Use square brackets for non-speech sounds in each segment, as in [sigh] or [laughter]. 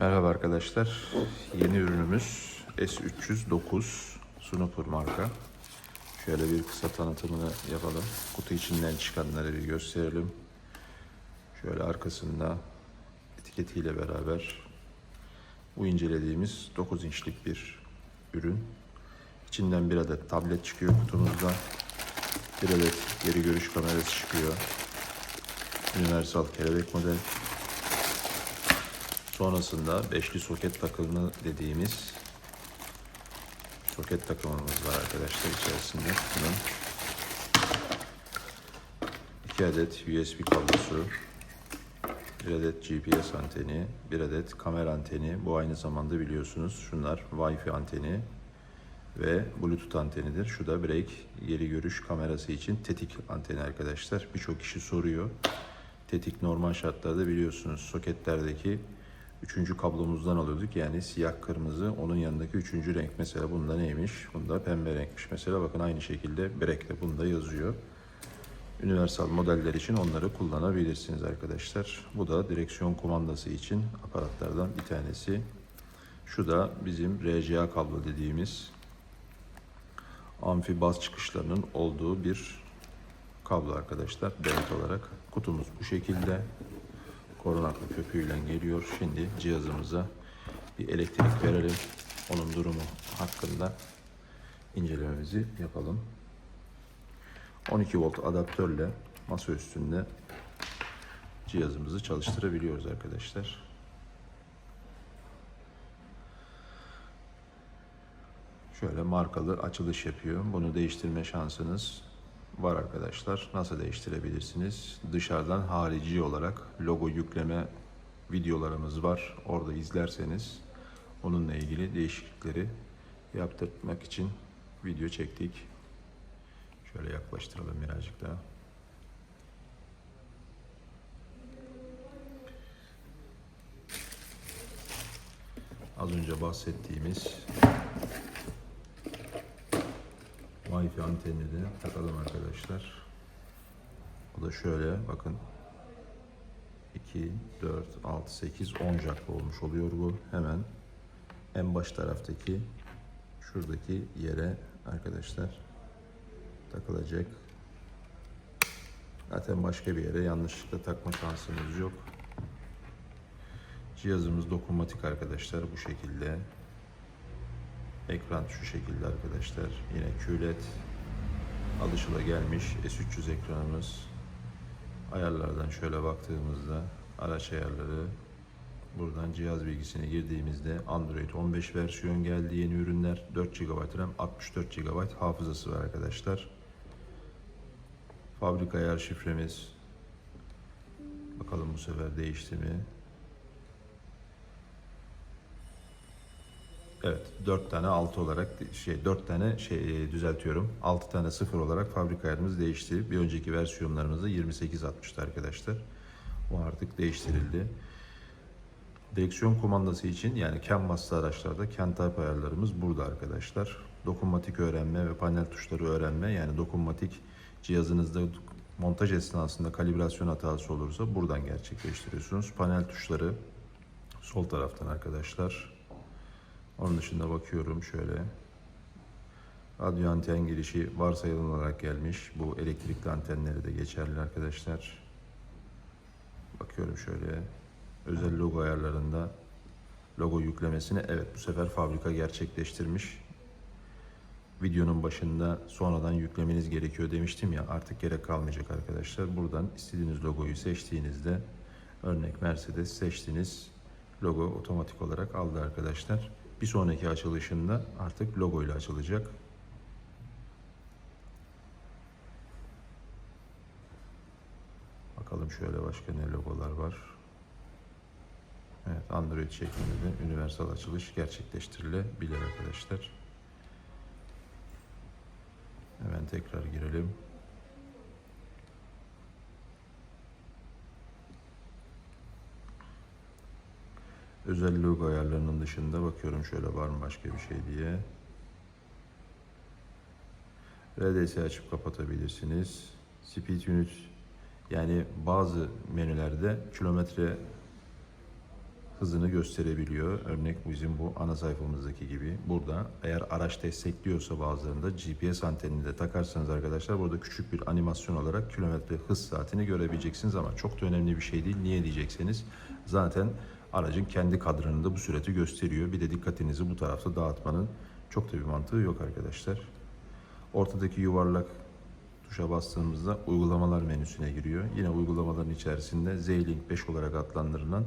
Merhaba arkadaşlar. Yeni ürünümüz S309 Snooper marka. Şöyle bir kısa tanıtımını yapalım. Kutu içinden çıkanları bir gösterelim. Şöyle arkasında etiketiyle beraber bu incelediğimiz 9 inçlik bir ürün. İçinden bir adet tablet çıkıyor kutumuzda. Bir adet geri görüş kamerası çıkıyor. Universal kelebek model. Sonrasında beşli soket takımı dediğimiz soket takımımız var arkadaşlar içerisinde. Bunun iki adet USB kablosu, bir adet GPS anteni, bir adet kamera anteni. Bu aynı zamanda biliyorsunuz şunlar Wi-Fi anteni ve Bluetooth antenidir. Şu da brake geri görüş kamerası için tetik anteni arkadaşlar. Birçok kişi soruyor. Tetik normal şartlarda biliyorsunuz soketlerdeki üçüncü kablomuzdan alıyorduk. Yani siyah kırmızı onun yanındaki üçüncü renk. Mesela bunda neymiş? Bunda pembe renkmiş. Mesela bakın aynı şekilde break bunda yazıyor. Universal modeller için onları kullanabilirsiniz arkadaşlar. Bu da direksiyon kumandası için aparatlardan bir tanesi. Şu da bizim RCA kablo dediğimiz amfi baz çıkışlarının olduğu bir kablo arkadaşlar. Devlet olarak kutumuz bu şekilde korunaklı köpüğüyle geliyor. Şimdi cihazımıza bir elektrik verelim. Onun durumu hakkında incelememizi yapalım. 12 volt adaptörle masa üstünde cihazımızı çalıştırabiliyoruz arkadaşlar. Şöyle markalı açılış yapıyor. Bunu değiştirme şansınız var arkadaşlar. Nasıl değiştirebilirsiniz? Dışarıdan harici olarak logo yükleme videolarımız var. Orada izlerseniz onunla ilgili değişiklikleri yaptırmak için video çektik. Şöyle yaklaştıralım birazcık daha. Az önce bahsettiğimiz Wi-Fi antenini takalım arkadaşlar. O da şöyle bakın. 2, 4, 6, 8, 10 jacklı olmuş oluyor bu. Hemen en baş taraftaki şuradaki yere arkadaşlar takılacak. Zaten başka bir yere yanlışlıkla takma şansımız yok. Cihazımız dokunmatik arkadaşlar bu şekilde. Ekran şu şekilde arkadaşlar. Yine QLED alışıla gelmiş S300 ekranımız. Ayarlardan şöyle baktığımızda araç ayarları buradan cihaz bilgisine girdiğimizde Android 15 versiyon geldi yeni ürünler 4 GB RAM 64 GB hafızası var arkadaşlar. Fabrika ayar şifremiz bakalım bu sefer değişti mi? Evet, 4 tane 6 olarak şey 4 tane şey e, düzeltiyorum. 6 tane 0 olarak fabrika ayarımız değişti. Bir önceki versiyonlarımızda 2860'tı arkadaşlar. O artık değiştirildi. Direksiyon kumandası için yani CAN baslı araçlarda CAN type ayarlarımız burada arkadaşlar. Dokunmatik öğrenme ve panel tuşları öğrenme yani dokunmatik cihazınızda montaj esnasında kalibrasyon hatası olursa buradan gerçekleştiriyorsunuz. Panel tuşları sol taraftan arkadaşlar. Onun dışında bakıyorum şöyle. Radyo anten girişi varsayılarak gelmiş. Bu elektrikli antenleri de geçerli arkadaşlar. Bakıyorum şöyle. Özel logo ayarlarında logo yüklemesini evet bu sefer fabrika gerçekleştirmiş. Videonun başında sonradan yüklemeniz gerekiyor demiştim ya artık gerek kalmayacak arkadaşlar. Buradan istediğiniz logoyu seçtiğinizde örnek Mercedes seçtiniz. Logo otomatik olarak aldı arkadaşlar. Bir sonraki açılışında artık logo ile açılacak. Bakalım şöyle başka ne logolar var. Evet Android şeklinde de universal açılış gerçekleştirilebilir arkadaşlar. Hemen tekrar girelim. Özel logo ayarlarının dışında bakıyorum şöyle var mı başka bir şey diye. RDS açıp kapatabilirsiniz. Speed unit yani bazı menülerde kilometre hızını gösterebiliyor. Örnek bizim bu ana sayfamızdaki gibi. Burada eğer araç destekliyorsa bazılarında GPS antenini de takarsanız arkadaşlar burada küçük bir animasyon olarak kilometre hız saatini görebileceksiniz ama çok da önemli bir şey değil. Niye diyecekseniz zaten aracın kendi kadranında bu süreti gösteriyor. Bir de dikkatinizi bu tarafta dağıtmanın çok da bir mantığı yok arkadaşlar. Ortadaki yuvarlak tuşa bastığımızda uygulamalar menüsüne giriyor. Yine uygulamaların içerisinde Z-Link 5 olarak adlandırılan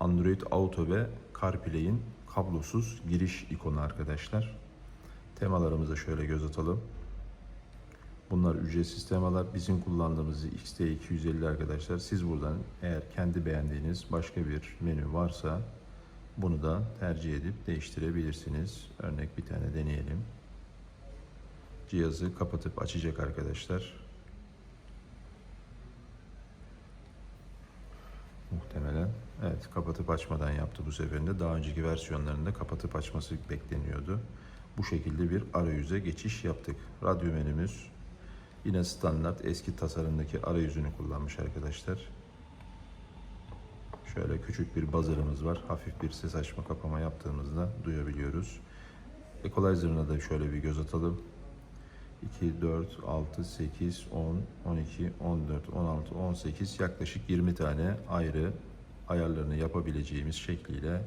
Android Auto ve CarPlay'in kablosuz giriş ikonu arkadaşlar. Temalarımıza şöyle göz atalım. Bunlar ücretsiz temalar. Bizim kullandığımız XT250 arkadaşlar. Siz buradan eğer kendi beğendiğiniz başka bir menü varsa bunu da tercih edip değiştirebilirsiniz. Örnek bir tane deneyelim. Cihazı kapatıp açacak arkadaşlar. Muhtemelen. Evet kapatıp açmadan yaptı bu seferinde. Daha önceki versiyonlarında kapatıp açması bekleniyordu. Bu şekilde bir arayüze geçiş yaptık. Radyo menümüz yine standart eski tasarımdaki arayüzünü kullanmış arkadaşlar. Şöyle küçük bir buzzer'ımız var. Hafif bir ses açma kapama yaptığımızda duyabiliyoruz. Equalizer'ına da şöyle bir göz atalım. 2, 4, 6, 8, 10, 12, 14, 16, 18 yaklaşık 20 tane ayrı ayarlarını yapabileceğimiz şekliyle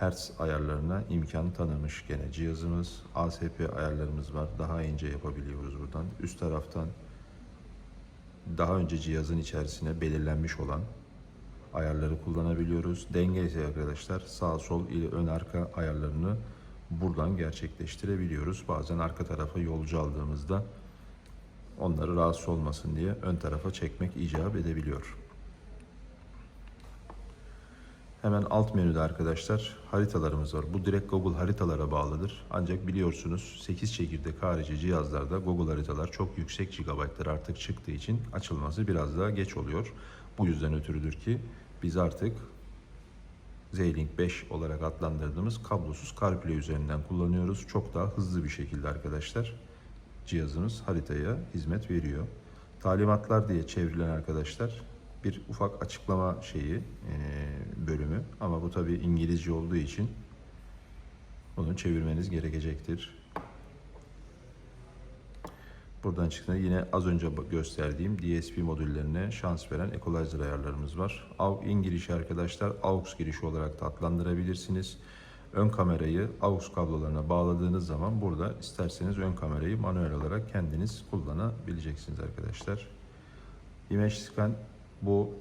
Hertz ayarlarına imkan tanımış gene cihazımız. ASP ayarlarımız var. Daha ince yapabiliyoruz buradan. Üst taraftan daha önce cihazın içerisine belirlenmiş olan ayarları kullanabiliyoruz. Denge ise arkadaşlar sağ sol ile ön arka ayarlarını buradan gerçekleştirebiliyoruz. Bazen arka tarafa yolcu aldığımızda onları rahatsız olmasın diye ön tarafa çekmek icap edebiliyor. Hemen alt menüde arkadaşlar haritalarımız var. Bu direkt Google haritalara bağlıdır. Ancak biliyorsunuz 8 çekirdek harici cihazlarda Google haritalar çok yüksek gigabaytlar artık çıktığı için açılması biraz daha geç oluyor. Bu yüzden ötürüdür ki biz artık Z-Link 5 olarak adlandırdığımız kablosuz CarPlay üzerinden kullanıyoruz. Çok daha hızlı bir şekilde arkadaşlar cihazımız haritaya hizmet veriyor. Talimatlar diye çevrilen arkadaşlar bir ufak açıklama şeyi e, bölümü ama bu tabi İngilizce olduğu için bunu çevirmeniz gerekecektir. Buradan çıktığında yine az önce gösterdiğim DSP modüllerine şans veren equalizer ayarlarımız var. AUX in girişi arkadaşlar AUX girişi olarak da adlandırabilirsiniz. Ön kamerayı AUX kablolarına bağladığınız zaman burada isterseniz ön kamerayı manuel olarak kendiniz kullanabileceksiniz arkadaşlar. Image Scan bu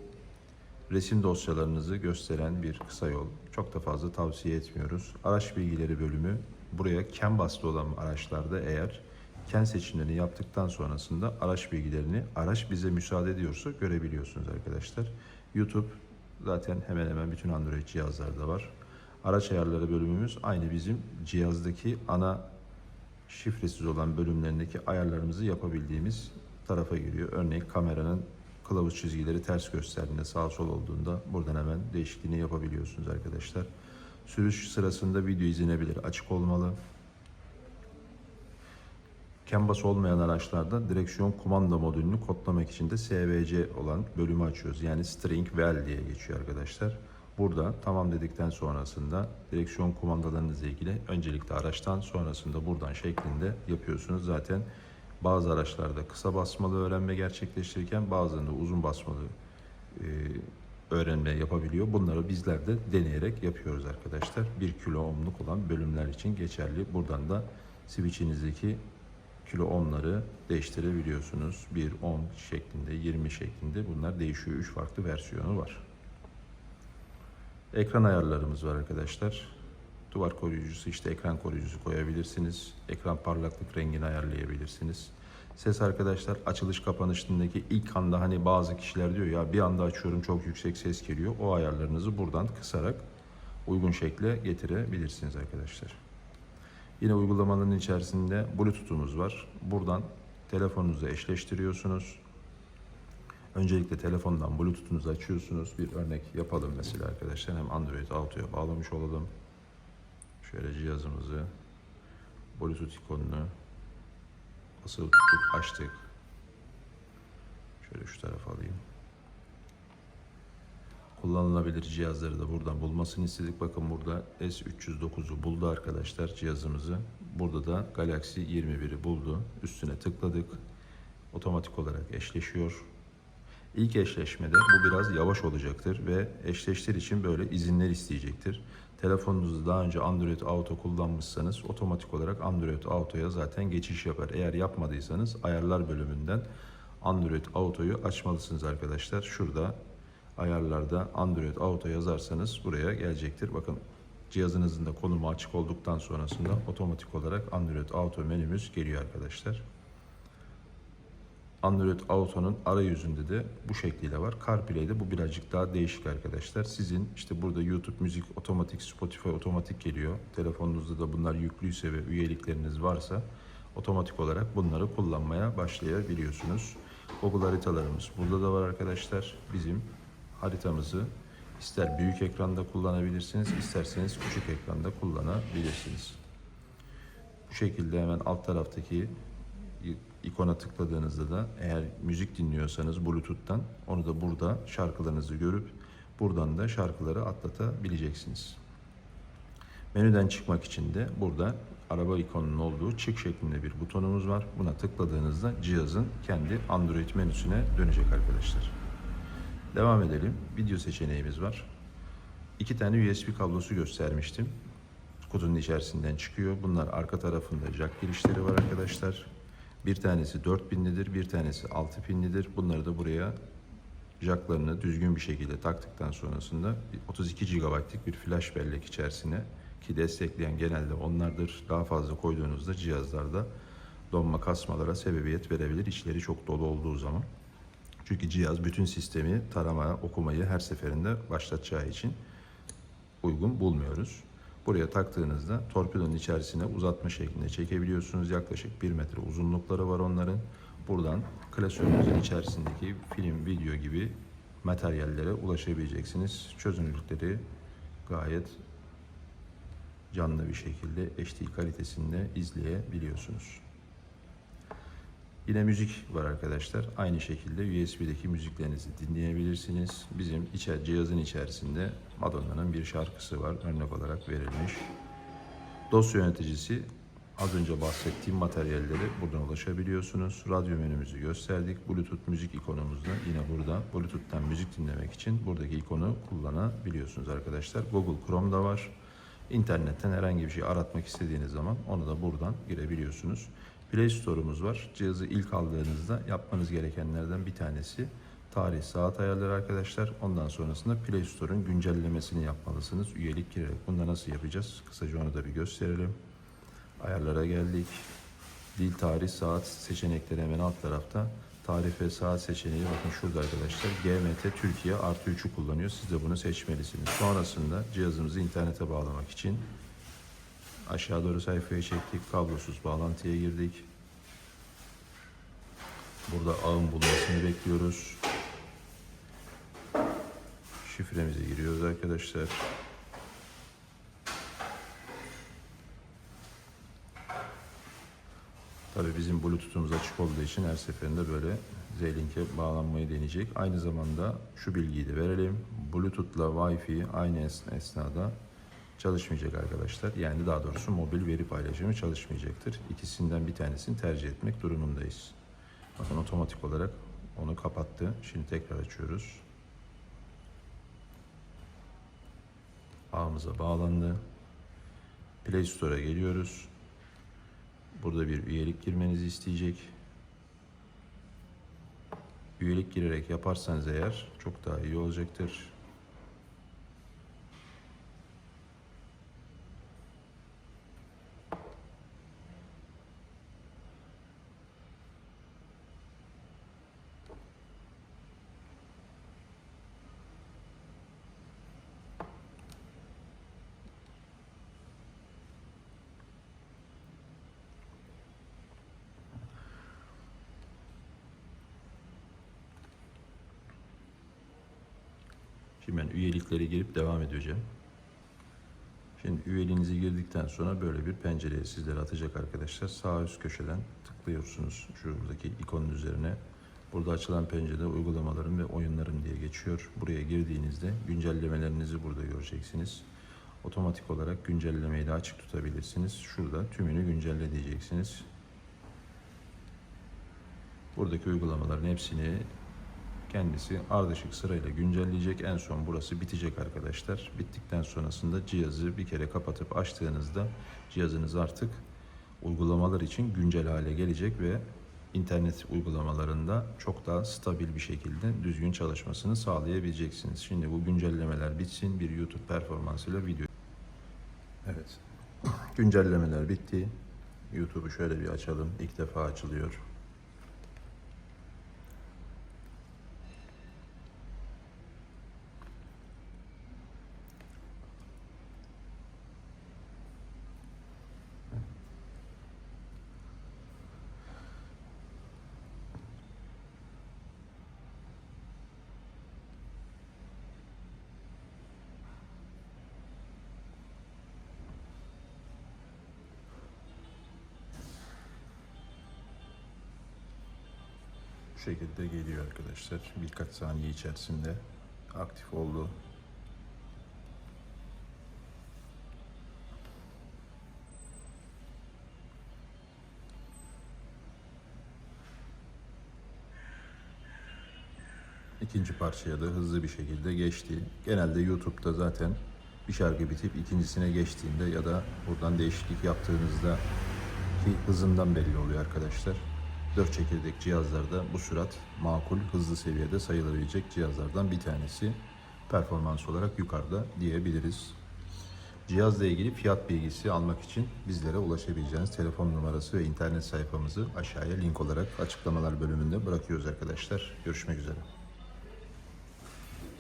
resim dosyalarınızı gösteren bir kısa yol. Çok da fazla tavsiye etmiyoruz. Araç bilgileri bölümü buraya CAN baslı olan araçlarda eğer CAN seçimlerini yaptıktan sonrasında araç bilgilerini araç bize müsaade ediyorsa görebiliyorsunuz arkadaşlar. YouTube zaten hemen hemen bütün Android cihazlarda var. Araç ayarları bölümümüz aynı bizim cihazdaki ana şifresiz olan bölümlerindeki ayarlarımızı yapabildiğimiz tarafa giriyor. Örneğin kameranın kılavuz çizgileri ters gösterdiğinde sağ sol olduğunda buradan hemen değişikliğini yapabiliyorsunuz arkadaşlar. Sürüş sırasında video izlenebilir. Açık olmalı. CAN olmayan araçlarda direksiyon kumanda modülünü kodlamak için de SVC olan bölümü açıyoruz. Yani string val diye geçiyor arkadaşlar. Burada tamam dedikten sonrasında direksiyon kumandalarınızla ilgili öncelikle araçtan sonrasında buradan şeklinde yapıyorsunuz. Zaten bazı araçlarda kısa basmalı öğrenme gerçekleştirirken bazılarında uzun basmalı e, öğrenme yapabiliyor. Bunları bizler de deneyerek yapıyoruz arkadaşlar. 1 kilo ohmluk olan bölümler için geçerli. Buradan da switch'inizdeki kilo ohmları değiştirebiliyorsunuz. 1, 10 şeklinde, 20 şeklinde bunlar değişiyor. 3 farklı versiyonu var. Ekran ayarlarımız var arkadaşlar. Duvar koruyucusu işte ekran koruyucusu koyabilirsiniz. Ekran parlaklık rengini ayarlayabilirsiniz. Ses arkadaşlar açılış kapanışındaki ilk anda hani bazı kişiler diyor ya bir anda açıyorum çok yüksek ses geliyor. O ayarlarınızı buradan kısarak uygun şekle getirebilirsiniz arkadaşlar. Yine uygulamanın içerisinde Bluetooth'umuz var. Buradan telefonunuzu eşleştiriyorsunuz. Öncelikle telefondan Bluetooth'unuzu açıyorsunuz. Bir örnek yapalım mesela arkadaşlar. Hem Android Auto'ya bağlamış olalım. Şöyle cihazımızı Bluetooth ikonunu basılı tutup açtık. Şöyle şu tarafa alayım. kullanılabilir cihazları da buradan bulmasını istedik. Bakın burada S309'u buldu arkadaşlar cihazımızı. Burada da Galaxy 21'i buldu. Üstüne tıkladık. Otomatik olarak eşleşiyor. İlk eşleşmede bu biraz yavaş olacaktır ve eşleştir için böyle izinler isteyecektir. Telefonunuzu daha önce Android Auto kullanmışsanız otomatik olarak Android Auto'ya zaten geçiş yapar. Eğer yapmadıysanız ayarlar bölümünden Android Auto'yu açmalısınız arkadaşlar. Şurada ayarlarda Android Auto yazarsanız buraya gelecektir. Bakın cihazınızın da konumu açık olduktan sonrasında otomatik olarak Android Auto menümüz geliyor arkadaşlar. Android Auto'nun arayüzünde de bu şekliyle var. CarPlay'de bu birazcık daha değişik arkadaşlar. Sizin işte burada YouTube müzik otomatik, Spotify otomatik geliyor. Telefonunuzda da bunlar yüklüyse ve üyelikleriniz varsa otomatik olarak bunları kullanmaya başlayabiliyorsunuz. Google haritalarımız burada da var arkadaşlar. Bizim haritamızı ister büyük ekranda kullanabilirsiniz, isterseniz küçük ekranda kullanabilirsiniz. Bu şekilde hemen alt taraftaki ikona tıkladığınızda da eğer müzik dinliyorsanız Bluetooth'tan onu da burada şarkılarınızı görüp buradan da şarkıları atlatabileceksiniz. Menüden çıkmak için de burada araba ikonunun olduğu çık şeklinde bir butonumuz var. Buna tıkladığınızda cihazın kendi Android menüsüne dönecek arkadaşlar. Devam edelim. Video seçeneğimiz var. İki tane USB kablosu göstermiştim. Kutunun içerisinden çıkıyor. Bunlar arka tarafında jack girişleri var arkadaşlar. Bir tanesi 4 pinlidir, bir tanesi 6 pinlidir. Bunları da buraya jacklarını düzgün bir şekilde taktıktan sonrasında 32 GB'lık bir flash bellek içerisine ki destekleyen genelde onlardır. Daha fazla koyduğunuzda cihazlarda donma kasmalara sebebiyet verebilir. İçleri çok dolu olduğu zaman. Çünkü cihaz bütün sistemi tarama, okumayı her seferinde başlatacağı için uygun bulmuyoruz. Buraya taktığınızda torpidonun içerisine uzatma şeklinde çekebiliyorsunuz. Yaklaşık 1 metre uzunlukları var onların. Buradan klasörünüzün içerisindeki film, video gibi materyallere ulaşabileceksiniz. Çözünürlükleri gayet canlı bir şekilde HD kalitesinde izleyebiliyorsunuz. Yine müzik var arkadaşlar. Aynı şekilde USB'deki müziklerinizi dinleyebilirsiniz. Bizim içer, cihazın içerisinde Madonna'nın bir şarkısı var. Örnek olarak verilmiş. Dosya yöneticisi az önce bahsettiğim materyalleri buradan ulaşabiliyorsunuz. Radyo menümüzü gösterdik. Bluetooth müzik ikonumuzda yine burada. Bluetooth'tan müzik dinlemek için buradaki ikonu kullanabiliyorsunuz arkadaşlar. Google Chrome'da var. İnternetten herhangi bir şey aratmak istediğiniz zaman onu da buradan girebiliyorsunuz. Play Store'umuz var. Cihazı ilk aldığınızda yapmanız gerekenlerden bir tanesi tarih saat ayarları arkadaşlar. Ondan sonrasında Play Store'un güncellemesini yapmalısınız. Üyelik girerek. Bunu da nasıl yapacağız? Kısaca onu da bir gösterelim. Ayarlara geldik. Dil, tarih, saat seçenekleri hemen alt tarafta. Tarih ve saat seçeneği bakın şurada arkadaşlar. GMT Türkiye artı 3'ü kullanıyor. Siz de bunu seçmelisiniz. Sonrasında cihazımızı internete bağlamak için Aşağı doğru sayfaya çektik. Kablosuz bağlantıya girdik. Burada ağın bulmasını bekliyoruz. Şifremize giriyoruz arkadaşlar. Tabii bizim Bluetooth'umuz açık olduğu için her seferinde böyle Z-Link'e bağlanmayı deneyecek. Aynı zamanda şu bilgiyi de verelim. Bluetooth'la Wi-Fi aynı es- esnada çalışmayacak arkadaşlar. Yani daha doğrusu mobil veri paylaşımı çalışmayacaktır. İkisinden bir tanesini tercih etmek durumundayız. Bakın otomatik olarak onu kapattı. Şimdi tekrar açıyoruz. Ağımıza bağlandı. Play Store'a geliyoruz. Burada bir üyelik girmenizi isteyecek. Üyelik girerek yaparsanız eğer çok daha iyi olacaktır. Şimdi ben üyelikleri girip devam edeceğim. Şimdi üyeliğinizi girdikten sonra böyle bir pencereye sizlere atacak arkadaşlar. Sağ üst köşeden tıklıyorsunuz şuradaki ikonun üzerine. Burada açılan pencerede uygulamaların ve oyunların diye geçiyor. Buraya girdiğinizde güncellemelerinizi burada göreceksiniz. Otomatik olarak güncellemeyi de açık tutabilirsiniz. Şurada tümünü güncelle diyeceksiniz. Buradaki uygulamaların hepsini kendisi ardışık sırayla güncelleyecek. En son burası bitecek arkadaşlar. Bittikten sonrasında cihazı bir kere kapatıp açtığınızda cihazınız artık uygulamalar için güncel hale gelecek ve internet uygulamalarında çok daha stabil bir şekilde düzgün çalışmasını sağlayabileceksiniz. Şimdi bu güncellemeler bitsin. Bir YouTube performansıyla video. Evet. [clears throat] Güncellemeler bitti. YouTube'u şöyle bir açalım. İlk defa açılıyor. Şekilde geliyor arkadaşlar. Birkaç saniye içerisinde aktif oldu. İkinci parçaya da hızlı bir şekilde geçti. Genelde YouTube'da zaten bir şarkı bitip ikincisine geçtiğinde ya da buradan değişiklik yaptığınızda ki hızından belli oluyor arkadaşlar. 4 çekirdek cihazlarda bu sürat makul, hızlı seviyede sayılabilecek cihazlardan bir tanesi. Performans olarak yukarıda diyebiliriz. Cihazla ilgili fiyat bilgisi almak için bizlere ulaşabileceğiniz telefon numarası ve internet sayfamızı aşağıya link olarak açıklamalar bölümünde bırakıyoruz arkadaşlar. Görüşmek üzere.